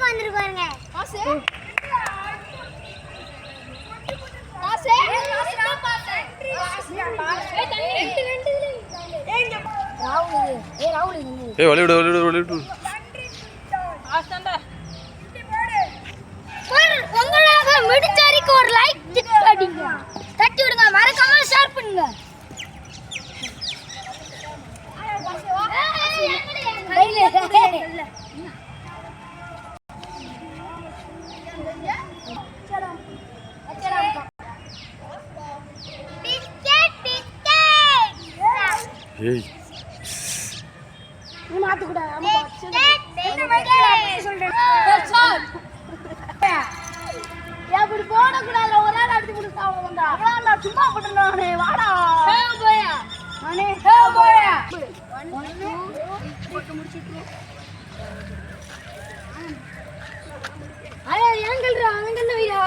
இன்னைக்கு வந்துரு பாருங்க. காசு? ஏய் வழிவிடு வழிவிடு வழிவிடு உங்களாக மிடிச்சாரிக்கு ஒரு லைக் அடிங்க. தட்டி விடுங்க. மறக்காம ஷேர் பண்ணுங்க. ஏய். நீ மாத்து கூட பிஸ்கெட் சொல்றேன் அப்படி போடக்கூடாது ஒரு நாள் அடிச்சு கொடுத்தா வந்தா. அவ்வளோ சும்மா போட்டுருந்தானே. வாடா. போயா? நானே. போயா? ஐயா ஏங்கல்ரா அவங்கல்ல வையா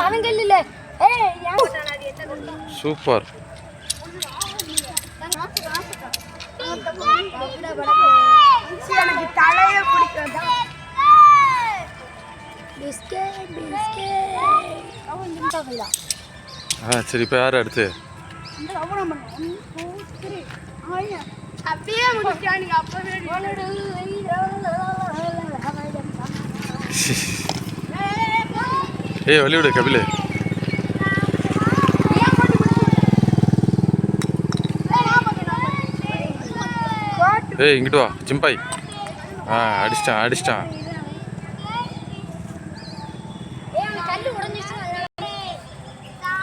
அவங்கல்ல இல்ல ஏய் சூப்பர். எனக்கு தலைய பிஸ்கெட் ஆ சரி இப்போ யார் அடுத்து? அப்படியே முடிச்சானுங்க அப்பவே ஏய் வழிவிடு கபிலே. ஏய் இங்கிட்டு வா சிம்பாய் ஆ அடிச்சிட்டான் அடிச்சிட்டான்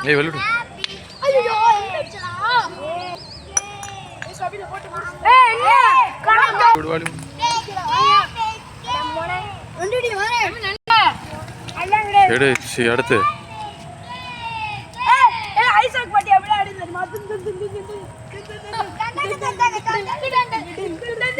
ஏய் வழிவிடு ஐயோ எடு அடுத்து ஐசாக் பாட்டி அப்படியே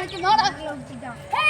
那你拿着。